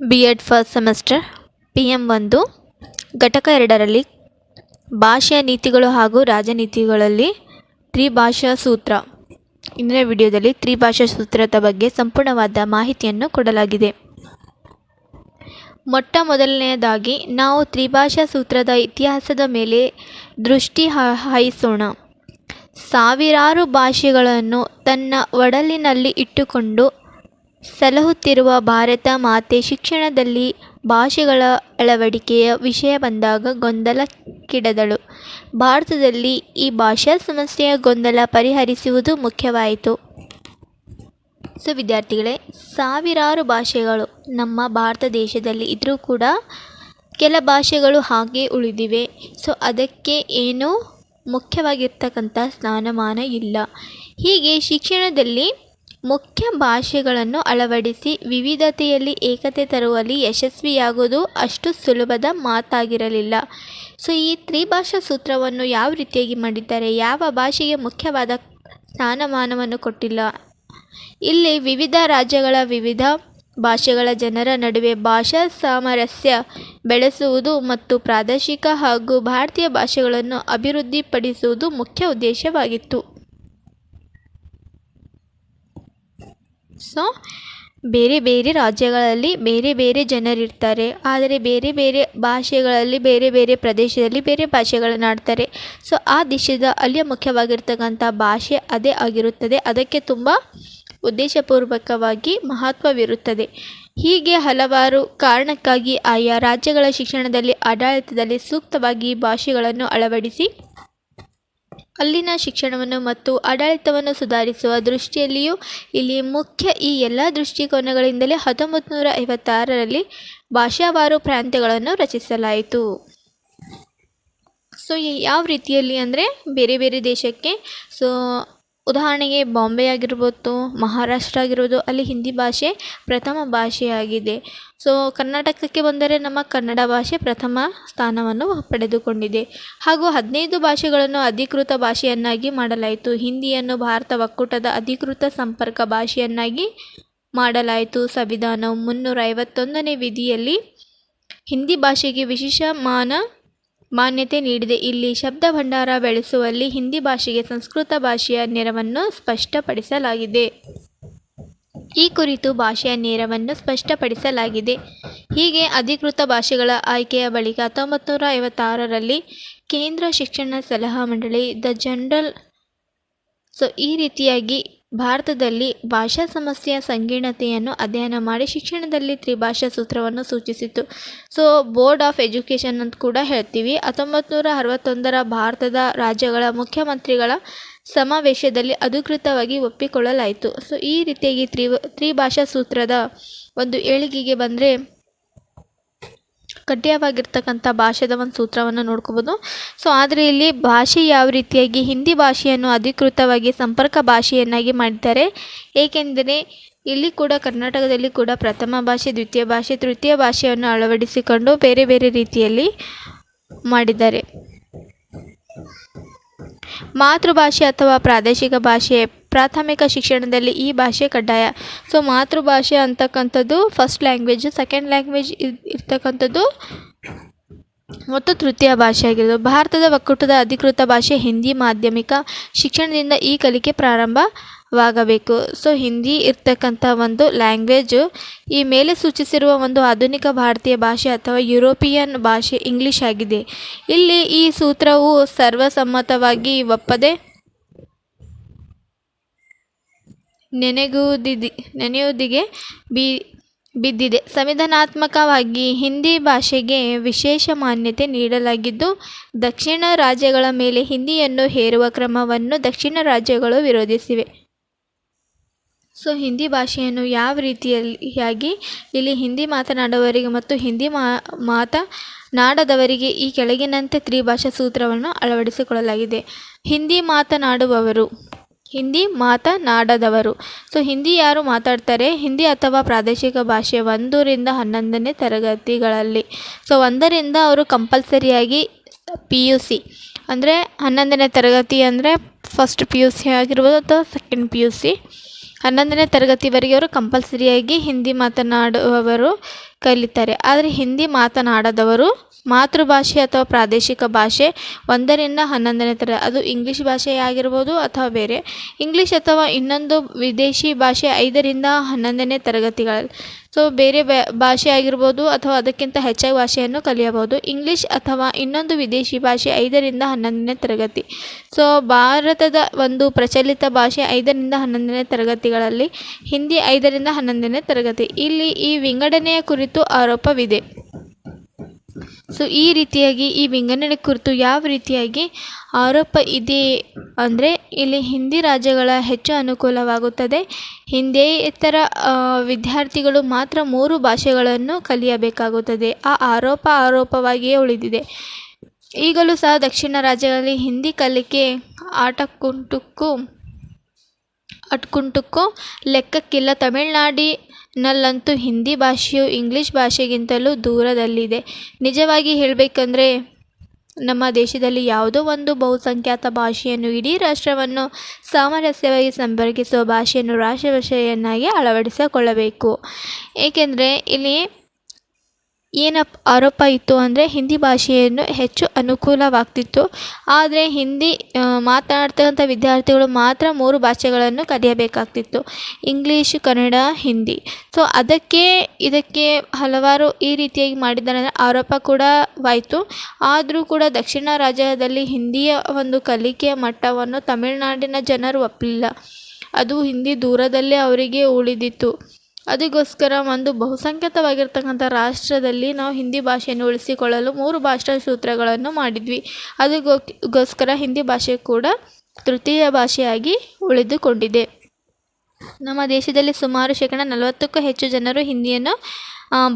B Ed first semester P M ಒಂದು. ಘಟಕ ಎರಡರಲ್ಲಿ ಭಾಷೆಯ ನೀತಿಗಳು ಹಾಗೂ ರಾಜನೀತಿಗಳಲ್ಲಿ ತ್ರಿಭಾಷಾ ಸೂತ್ರ. ಇಂದಿನ ವಿಡಿಯೋದಲ್ಲಿ ತ್ರಿಭಾಷಾ ಸೂತ್ರದ ಬಗ್ಗೆ ಸಂಪೂರ್ಣವಾದ ಮಾಹಿತಿಯನ್ನು ಕೊಡಲಾಗಿದೆ. ಮೊಟ್ಟ ಮೊದಲನೆಯದಾಗಿ ನಾವು ತ್ರಿಭಾಷಾ ಸೂತ್ರದ ಇತಿಹಾಸದ ಮೇಲೆ ದೃಷ್ಟಿ ಹಾಯಿಸೋಣ ಸಾವಿರಾರು ಭಾಷೆಗಳನ್ನು ತನ್ನ ಒಡಲಿನಲ್ಲಿ ಇಟ್ಟುಕೊಂಡು ಸಲಹುತ್ತಿರುವ ಭಾರತ ಮಾತೆ ಶಿಕ್ಷಣದಲ್ಲಿ ಭಾಷೆಗಳ ಅಳವಡಿಕೆಯ ವಿಷಯ ಬಂದಾಗ ಗೊಂದಲಕ್ಕೀಡಾದಳು ಭಾರತದಲ್ಲಿ ಈ ಭಾಷಾ ಸಮಸ್ಯೆಯ ಗೊಂದಲ ಪರಿಹರಿಸುವುದು ಮುಖ್ಯವಾಯಿತು. ಸೊ, ವಿದ್ಯಾರ್ಥಿಗಳೇ, ಸಾವಿರಾರು ಭಾಷೆಗಳು ನಮ್ಮ ಭಾರತ ದೇಶದಲ್ಲಿ ಇದ್ದರೂ ಕೂಡ ಕೆಲ ಭಾಷೆಗಳು ಹಾಗೆ ಉಳಿದಿವೆ. ಸೊ, ಅದಕ್ಕೆ ಏನೂ ಮುಖ್ಯವಾಗಿರ್ತಕ್ಕಂಥ ಸ್ಥಾನಮಾನ ಇಲ್ಲ. ಹೀಗೆ ಶಿಕ್ಷಣದಲ್ಲಿ ಮುಖ್ಯ ಭಾಷೆಗಳನ್ನು ಅಳವಡಿಸಿ ವಿವಿಧತೆಯಲ್ಲಿ ಏಕತೆ ತರುವಲ್ಲಿ ಯಶಸ್ವಿಯಾಗುವುದು ಅಷ್ಟು ಸುಲಭದ ಮಾತಾಗಿರಲಿಲ್ಲ. ಸೊ, ಈ ತ್ರಿಭಾಷಾ ಸೂತ್ರವನ್ನು ಯಾವ ರೀತಿಯಾಗಿ ಮಾಡಿದ್ದಾರೆ? ಯಾವ ಭಾಷೆಗೆ ಮುಖ್ಯವಾದ ಸ್ಥಾನಮಾನವನ್ನು ಕೊಟ್ಟಿಲ್ಲ? ಇಲ್ಲಿ ವಿವಿಧ ರಾಜ್ಯಗಳ ವಿವಿಧ ಭಾಷೆಗಳ ಜನರ ನಡುವೆ ಭಾಷಾ ಸಾಮರಸ್ಯ ಬೆಳೆಸುವುದು ಮತ್ತು ಪ್ರಾದೇಶಿಕ ಹಾಗೂ ಭಾರತೀಯ ಭಾಷೆಗಳನ್ನು ಅಭಿವೃದ್ಧಿಪಡಿಸುವುದು ಮುಖ್ಯ ಉದ್ದೇಶವಾಗಿತ್ತು. ಸೊ ಬೇರೆ ಬೇರೆ ರಾಜ್ಯಗಳಲ್ಲಿ ಬೇರೆ ಬೇರೆ ಜನರಿರ್ತಾರೆ ಆದರೆ ಬೇರೆ ಬೇರೆ ಭಾಷೆಗಳಲ್ಲಿ, ಬೇರೆ ಬೇರೆ ಪ್ರದೇಶದಲ್ಲಿ ಬೇರೆ ಭಾಷೆಗಳನ್ನು ಆಡ್ತಾರೆ. ಸೊ ಆ ದೇಶದ ಅಲ್ಲಿಯ ಮುಖ್ಯವಾಗಿರ್ತಕ್ಕಂಥ ಭಾಷೆ ಅದೇ ಆಗಿರುತ್ತದೆ. ಅದಕ್ಕೆ ತುಂಬ ಉದ್ದೇಶಪೂರ್ವಕವಾಗಿ ಮಹತ್ವವಿರುತ್ತದೆ. ಹೀಗೆ ಹಲವಾರು ಕಾರಣಕ್ಕಾಗಿ ಆಯಾ ರಾಜ್ಯಗಳ ಶಿಕ್ಷಣದಲ್ಲಿ, ಆಡಳಿತದಲ್ಲಿ ಸೂಕ್ತವಾಗಿ ಭಾಷೆಗಳನ್ನು ಅಳವಡಿಸಿ ಅಲ್ಲಿನ ಶಿಕ್ಷಣವನ್ನು ಮತ್ತು ಆಡಳಿತವನ್ನು ಸುಧಾರಿಸುವ ದೃಷ್ಟಿಯಲ್ಲಿಯೂ ಇಲ್ಲಿ ಮುಖ್ಯ ಈ ಎಲ್ಲ ದೃಷ್ಟಿಕೋನಗಳಿಂದಲೇ ಹತ್ತೊಂಬತ್ತು ನೂರ ಐವತ್ತಾರರಲ್ಲಿ ಭಾಷಾವಾರು ಪ್ರಾಂತ್ಯಗಳನ್ನು ರಚಿಸಲಾಯಿತು. ಸೊ ಯಾವ ರೀತಿಯಲ್ಲಿ ಅಂದರೆ ಬೇರೆ ಬೇರೆ ದೇಶಕ್ಕೆ, ಸೊ ಉದಾಹರಣೆಗೆ ಬಾಂಬೆ ಆಗಿರ್ಬೋದು, ಮಹಾರಾಷ್ಟ್ರ ಆಗಿರ್ಬೋದು, ಅಲ್ಲಿ ಹಿಂದಿ ಭಾಷೆ ಪ್ರಥಮ ಭಾಷೆಯಾಗಿದೆ. ಸೊ ಕರ್ನಾಟಕಕ್ಕೆ ಬಂದರೆ ನಮ್ಮ ಕನ್ನಡ ಭಾಷೆ ಪ್ರಥಮ ಸ್ಥಾನವನ್ನು ಪಡೆದುಕೊಂಡಿದೆ. ಹಾಗೂ ಹದಿನೈದು ಭಾಷೆಗಳನ್ನು ಅಧಿಕೃತ ಭಾಷೆಯನ್ನಾಗಿ ಮಾಡಲಾಯಿತು. ಹಿಂದಿಯನ್ನು ಭಾರತ ಒಕ್ಕೂಟದ ಅಧಿಕೃತ ಸಂಪರ್ಕ ಭಾಷೆಯನ್ನಾಗಿ ಮಾಡಲಾಯಿತು. ಸಂವಿಧಾನವು ಮುನ್ನೂರ ಐವತ್ತೊಂದನೇ ವಿಧಿಯಲ್ಲಿ ಹಿಂದಿ ಭಾಷೆಗೆ ವಿಶೇಷ ಮಾನ ಮಾನ್ಯತೆ ನೀಡಿದೆ. ಇಲ್ಲಿ ಶಬ್ದ ಭಂಡಾರ ಬೆಳೆಸುವಲ್ಲಿ ಹಿಂದಿ ಭಾಷೆಗೆ ಸಂಸ್ಕೃತ ಭಾಷೆಯ ನೆರವನ್ನು ಸ್ಪಷ್ಟಪಡಿಸಲಾಗಿದೆ. ಈ ಕುರಿತು ಭಾಷೆಯ ನೇರವನ್ನು ಸ್ಪಷ್ಟಪಡಿಸಲಾಗಿದೆ. ಹೀಗೆ ಅಧಿಕೃತ ಭಾಷೆಗಳ ಆಯ್ಕೆಯ ಬಳಿಕ ಹತ್ತೊಂಬತ್ತು ನೂರ ಐವತ್ತಾರರಲ್ಲಿ ಕೇಂದ್ರ ಶಿಕ್ಷಣ ಸಲಹಾ ಮಂಡಳಿ ದ ಜನರಲ್ ಸೊ ಈ ರೀತಿಯಾಗಿ ಭಾರತದಲ್ಲಿ ಭಾಷಾ ಸಮಸ್ಯೆಯ ಸಂಕೀರ್ಣತೆಯನ್ನು ಅಧ್ಯಯನ ಮಾಡಿ ಶಿಕ್ಷಣದಲ್ಲಿ ತ್ರಿಭಾಷಾ ಸೂತ್ರವನ್ನು ಸೂಚಿಸಿತ್ತು. ಸೊ ಬೋರ್ಡ್ ಆಫ್ ಎಜುಕೇಷನ್ ಅಂತ ಕೂಡ ಹೇಳ್ತೀವಿ. ಹತ್ತೊಂಬತ್ತು ನೂರ ಅರವತ್ತೊಂದರ ಭಾರತದ ರಾಜ್ಯಗಳ ಮುಖ್ಯಮಂತ್ರಿಗಳ ಸಮಾವೇಶದಲ್ಲಿ ಅಧಿಕೃತವಾಗಿ ಒಪ್ಪಿಕೊಳ್ಳಲಾಯಿತು. ಸೊ ಈ ರೀತಿಯಾಗಿ ತ್ರಿ ತ್ರಿಭಾಷಾ ಸೂತ್ರದ ಒಂದು ಏಳಿಗೆಗೆ ಬಂದರೆ ಗಟ್ಟಿಯವಾಗಿರ್ತಕ್ಕಂಥ ಭಾಷೆದ ಒಂದು ಸೂತ್ರವನ್ನು ನೋಡ್ಕೋಬೋದು. ಸೊ ಆದರೆ ಇಲ್ಲಿ ಭಾಷೆ ಯಾವ ರೀತಿಯಾಗಿ ಹಿಂದಿ ಭಾಷೆಯನ್ನು ಅಧಿಕೃತವಾಗಿ ಸಂಪರ್ಕ ಭಾಷೆಯನ್ನಾಗಿ ಮಾಡಿದ್ದಾರೆ. ಏಕೆಂದರೆ ಇಲ್ಲಿ ಕೂಡ ಕರ್ನಾಟಕದಲ್ಲಿ ಕೂಡ ಪ್ರಥಮ ಭಾಷೆ, ದ್ವಿತೀಯ ಭಾಷೆ, ತೃತೀಯ ಭಾಷೆಯನ್ನು ಅಳವಡಿಸಿಕೊಂಡು ಬೇರೆ ಬೇರೆ ರೀತಿಯಲ್ಲಿ ಮಾಡಿದ್ದಾರೆ. ಮಾತೃಭಾಷೆ ಅಥವಾ ಪ್ರಾದೇಶಿಕ ಭಾಷೆ ಪ್ರಾಥಮಿಕ ಶಿಕ್ಷಣದಲ್ಲಿ ಈ ಭಾಷೆ ಕಡ್ಡಾಯ. ಸೊ ಮಾತೃಭಾಷೆ ಅಂತಕ್ಕಂಥದ್ದು ಫಸ್ಟ್ ಲ್ಯಾಂಗ್ವೇಜ್ ಸೆಕೆಂಡ್ ಲ್ಯಾಂಗ್ವೇಜ್ ಇರ್ತಕ್ಕಂಥದ್ದು ಮತ್ತು ತೃತೀಯ ಭಾಷೆ ಆಗಿರೋದು. ಭಾರತದ ಒಕ್ಕೂಟದ ಅಧಿಕೃತ ಭಾಷೆ ಹಿಂದಿ ಮಾಧ್ಯಮಿಕ ಶಿಕ್ಷಣದಿಂದ ಈ ಕಲಿಕೆ ಪ್ರಾರಂಭವಾಗಬೇಕು. ಸೊ ಹಿಂದಿ ಇರ್ತಕ್ಕಂಥ ಒಂದು ಲ್ಯಾಂಗ್ವೇಜು ಈ ಮೇಲೆ ಸೂಚಿಸಿರುವ ಒಂದು ಆಧುನಿಕ ಭಾರತೀಯ ಭಾಷೆ ಅಥವಾ ಯುರೋಪಿಯನ್ ಭಾಷೆ ಇಂಗ್ಲಿಷ್ ಆಗಿದೆ. ಇಲ್ಲಿ ಈ ಸೂತ್ರವು ಸರ್ವಸಮ್ಮತವಾಗಿ ಒಪ್ಪದೆ ನೆನೆಗುವುದಿದೆ ನೆನೆಯುವುದಿಗೆ ಬಿ, ಬಿದ್ದಿದೆ. ಸಂವಿಧಾನಾತ್ಮಕವಾಗಿ ಹಿಂದಿ ಭಾಷೆಗೆ ವಿಶೇಷ ಮಾನ್ಯತೆ ನೀಡಲಾಗಿದ್ದು, ದಕ್ಷಿಣ ರಾಜ್ಯಗಳ ಮೇಲೆ ಹಿಂದಿಯನ್ನು ಹೇರುವ ಕ್ರಮವನ್ನು ದಕ್ಷಿಣ ರಾಜ್ಯಗಳು ವಿರೋಧಿಸಿವೆ. ಸೊ, ಹಿಂದಿ ಭಾಷೆಯನ್ನು ಯಾವ ರೀತಿಯಾಗಿ ಇಲ್ಲಿ ಹಿಂದಿ ಮಾತನಾಡುವವರಿಗೆ ಮತ್ತು ಹಿಂದಿ ಮಾತನಾಡದವರಿಗೆ ಈ ಕೆಳಗಿನಂತೆ ತ್ರಿಭಾಷಾ ಸೂತ್ರವನ್ನು ಅಳವಡಿಸಿಕೊಳ್ಳಲಾಗಿದೆ. ಹಿಂದಿ ಮಾತನಾಡುವವರು ಹಿಂದಿ ಮಾತನಾಡದವರು. ಸೊ ಹಿಂದಿ ಯಾರು ಮಾತಾಡ್ತಾರೆ? ಹಿಂದಿ ಅಥವಾ ಪ್ರಾದೇಶಿಕ ಭಾಷೆ ಒಂದರಿಂದ ಹನ್ನೊಂದನೇ ತರಗತಿಗಳಲ್ಲಿ. ಸೊ ಒಂದರಿಂದ ಅವರು ಕಂಪಲ್ಸರಿಯಾಗಿ ಪಿ ಯು ಸಿ ಅಂದರೆ ಹನ್ನೊಂದನೇ ತರಗತಿ ಅಂದರೆ ಫಸ್ಟ್ ಪಿ ಯು ಸಿ ಆಗಿರ್ಬೋದು ಅಥವಾ ಸೆಕೆಂಡ್ ಪಿ ಯು ಸಿ ಹನ್ನೊಂದನೇ ತರಗತಿವರೆಗೆ ಅವರು ಕಂಪಲ್ಸರಿಯಾಗಿ ಹಿಂದಿ ಮಾತನಾಡುವವರು ಕಲಿತಾರೆ. ಆದರೆ ಹಿಂದಿ ಮಾತನಾಡದವರು ಮಾತೃಭಾಷೆ ಅಥವಾ ಪ್ರಾದೇಶಿಕ ಭಾಷೆ ಒಂದರಿಂದ ಹನ್ನೊಂದನೇ ತರ ಅದು ಇಂಗ್ಲೀಷ್ ಭಾಷೆಯಾಗಿರ್ಬೋದು ಅಥವಾ ಬೇರೆ. ಇಂಗ್ಲೀಷ್ ಅಥವಾ ಇನ್ನೊಂದು ವಿದೇಶಿ ಭಾಷೆ ಐದರಿಂದ ಹನ್ನೊಂದನೇ ತರಗತಿಗಳಲ್ಲಿ. ಸೊ ಬೇರೆ ಭಾಷೆ ಆಗಿರ್ಬೋದು ಅಥವಾ ಅದಕ್ಕಿಂತ ಹೆಚ್ಚಾಗಿ ಭಾಷೆಯನ್ನು ಕಲಿಯಬಹುದು. ಇಂಗ್ಲೀಷ್ ಅಥವಾ ಇನ್ನೊಂದು ವಿದೇಶಿ ಭಾಷೆ ಐದರಿಂದ ಹನ್ನೊಂದನೇ ತರಗತಿ. ಸೊ ಭಾರತದ ಒಂದು ಪ್ರಚಲಿತ ಭಾಷೆ ಐದರಿಂದ ಹನ್ನೊಂದನೇ ತರಗತಿಗಳಲ್ಲಿ ಹಿಂದಿ ಐದರಿಂದ ಹನ್ನೊಂದನೇ ತರಗತಿ. ಇಲ್ಲಿ ಈ ವಿಂಗಡಣೆಯ ಕುರಿತು ಆರೋಪವಿದೆ. ಸೊ, ಈ ರೀತಿಯಾಗಿ ಈ ವಿಂಗಡಣೆ ಕುರಿತು ಯಾವ ರೀತಿಯಾಗಿ ಆರೋಪ ಇದೆ ಅಂದರೆ, ಇಲ್ಲಿ ಹಿಂದಿ ರಾಜ್ಯಗಳ ಹೆಚ್ಚು ಅನುಕೂಲವಾಗುತ್ತದೆ. ಹಿಂದೇತರ ವಿದ್ಯಾರ್ಥಿಗಳು ಮಾತ್ರ ಮೂರು ಭಾಷೆಗಳನ್ನು ಕಲಿಯಬೇಕಾಗುತ್ತದೆ. ಆ ಆರೋಪ ಆರೋಪವಾಗಿಯೇ ಉಳಿದಿದೆ. ಈಗಲೂ ಸಹ ದಕ್ಷಿಣ ರಾಜ್ಯಗಳಲ್ಲಿ ಹಿಂದಿ ಕಲಿಕೆ ಆಟಕ್ಕುಂಟುಕ್ಕೂ ಅಟ್ಕುಂಟುಕ್ಕೂ ಲೆಕ್ಕಕ್ಕಿಲ್ಲ. ತಮಿಳ್ನಾಡಿನಲ್ಲಂತೂ ಹಿಂದಿ ಭಾಷೆಯು ಇಂಗ್ಲೀಷ್ ಭಾಷೆಗಿಂತಲೂ ದೂರದಲ್ಲಿದೆ. ನಿಜವಾಗಿ ಹೇಳಬೇಕಂದ್ರೆ, ನಮ್ಮ ದೇಶದಲ್ಲಿ ಯಾವುದೋ ಒಂದು ಬಹುಸಂಖ್ಯಾತ ಭಾಷೆಯನ್ನು ಇಡೀ ರಾಷ್ಟ್ರವನ್ನು ಸಾಮರಸ್ಯವಾಗಿ ಸಂಪರ್ಕಿಸುವ ಭಾಷೆಯನ್ನು ರಾಷ್ಟ್ರಭಾಷೆಯನ್ನಾಗಿ ಅಳವಡಿಸಿಕೊಳ್ಳಬೇಕು. ಏಕೆಂದರೆ, ಇಲ್ಲಿ ಏನಪ್ಪ ಆರೋಪ ಇತ್ತು ಅಂದರೆ ಹಿಂದಿ ಭಾಷೆಯನ್ನು ಹೆಚ್ಚು ಅನುಕೂಲವಾಗ್ತಿತ್ತು. ಆದರೆ ಹಿಂದಿ ಮಾತನಾಡ್ತಕ್ಕಂಥ ವಿದ್ಯಾರ್ಥಿಗಳು ಮಾತ್ರ ಮೂರು ಭಾಷೆಗಳನ್ನು ಕಲಿಯಬೇಕಾಗ್ತಿತ್ತು. ಇಂಗ್ಲೀಷ್, ಕನ್ನಡ, ಹಿಂದಿ. ಸೊ ಅದಕ್ಕೆ, ಇದಕ್ಕೆ ಹಲವಾರು ಈ ರೀತಿಯಾಗಿ ಮಾಡಿದ್ದಾರೆ ಆರೋಪ ಕೂಡ ವಾಯಿತು. ಆದರೂ ಕೂಡ ದಕ್ಷಿಣ ರಾಜ್ಯದಲ್ಲಿ ಹಿಂದಿಯ ಒಂದು ಕಲಿಕೆಯ ಮಟ್ಟವನ್ನು ತಮಿಳುನಾಡಿನ ಜನರು ಒಪ್ಪಲಿಲ್ಲ. ಅದು ಹಿಂದಿ ದೂರದಲ್ಲೇ ಅವರಿಗೆ ಉಳಿದಿತ್ತು. ಅದಕ್ಕೋಸ್ಕರ ಒಂದು ಬಹುಸಂಖ್ಯಾತವಾಗಿರ್ತಕ್ಕಂಥ ರಾಷ್ಟ್ರದಲ್ಲಿ ನಾವು ಹಿಂದಿ ಭಾಷೆಯನ್ನು ಉಳಿಸಿಕೊಳ್ಳಲು ಮೂರು ಭಾಷಾ ಸೂತ್ರಗಳನ್ನು ಮಾಡಿದ್ವಿ. ಅದಕ್ಕೋಸ್ಕರ ಹಿಂದಿ ಭಾಷೆ ಕೂಡ ತೃತೀಯ ಭಾಷೆಯಾಗಿ ಉಳಿದುಕೊಂಡಿದೆ. ನಮ್ಮ ದೇಶದಲ್ಲಿ ಸುಮಾರು ಶೇಕಡ ನಲವತ್ತಕ್ಕೂ ಹೆಚ್ಚು ಜನರು ಹಿಂದಿಯನ್ನು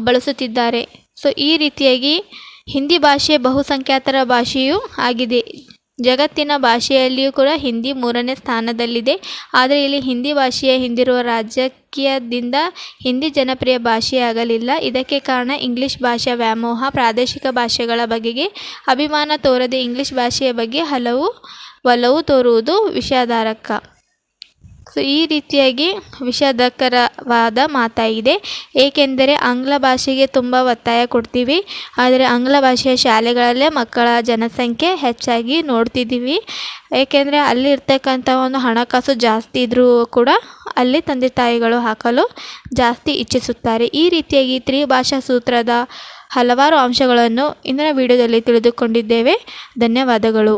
ಬಳಸುತ್ತಿದ್ದಾರೆ. ಸೊ, ಈ ರೀತಿಯಾಗಿ ಹಿಂದಿ ಭಾಷೆ ಬಹುಸಂಖ್ಯಾತರ ಭಾಷೆಯೂ ಆಗಿದೆ. ಜಗತ್ತಿನ ಭಾಷೆಯಲ್ಲಿಯೂ ಕೂಡ ಹಿಂದಿ ಮೂರನೇ ಸ್ಥಾನದಲ್ಲಿದೆ. ಆದರೆ ಇಲ್ಲಿ ಹಿಂದಿ ಭಾಷೆಯ ಹಿಂದಿರುವ ರಾಜಕೀಯದಿಂದ ಹಿಂದಿ ಜನಪ್ರಿಯ ಭಾಷೆಯಾಗಲಿಲ್ಲ. ಇದಕ್ಕೆ ಕಾರಣ ಇಂಗ್ಲೀಷ್ ಭಾಷಾ ವ್ಯಾಮೋಹ, ಪ್ರಾದೇಶಿಕ ಭಾಷೆಗಳ ಬಗೆಗೆ ಅಭಿಮಾನ ತೋರದೆ ಇಂಗ್ಲಿಷ್ ಭಾಷೆಯ ಬಗ್ಗೆ ಹಲವು ಒಲವು ತೋರುವುದು ವಿಷಾದಾರಕ ಸೊ ಈ ರೀತಿಯಾಗಿ ವಿಷಾದಕರವಾದ ಮಾತಾಗಿದೆ. ಏಕೆಂದರೆ ಆಂಗ್ಲ ಭಾಷೆಗೆ ತುಂಬ ಒತ್ತಾಯ ಕೊಡ್ತೀವಿ. ಆದರೆ ಆಂಗ್ಲ ಭಾಷೆಯ ಶಾಲೆಗಳಲ್ಲೇ ಮಕ್ಕಳ ಜನಸಂಖ್ಯೆ ಹೆಚ್ಚಾಗಿ ನೋಡ್ತಿದ್ದೀವಿ. ಏಕೆಂದರೆ ಅಲ್ಲಿರ್ತಕ್ಕಂಥ ಒಂದು ಹಣಕಾಸು ಜಾಸ್ತಿ ಇದ್ದರೂ ಕೂಡ ಅಲ್ಲಿ ತಂದೆ ತಾಯಿಗಳು ಹಾಕಲು ಜಾಸ್ತಿ ಇಚ್ಛಿಸುತ್ತಾರೆ. ಈ ರೀತಿಯಾಗಿ ತ್ರಿಭಾಷಾ ಸೂತ್ರದ ಹಲವಾರು ಅಂಶಗಳನ್ನು ಇಂದಿನ ವಿಡಿಯೋದಲ್ಲಿ ತಿಳಿದುಕೊಂಡಿದ್ದೇವೆ. ಧನ್ಯವಾದಗಳು.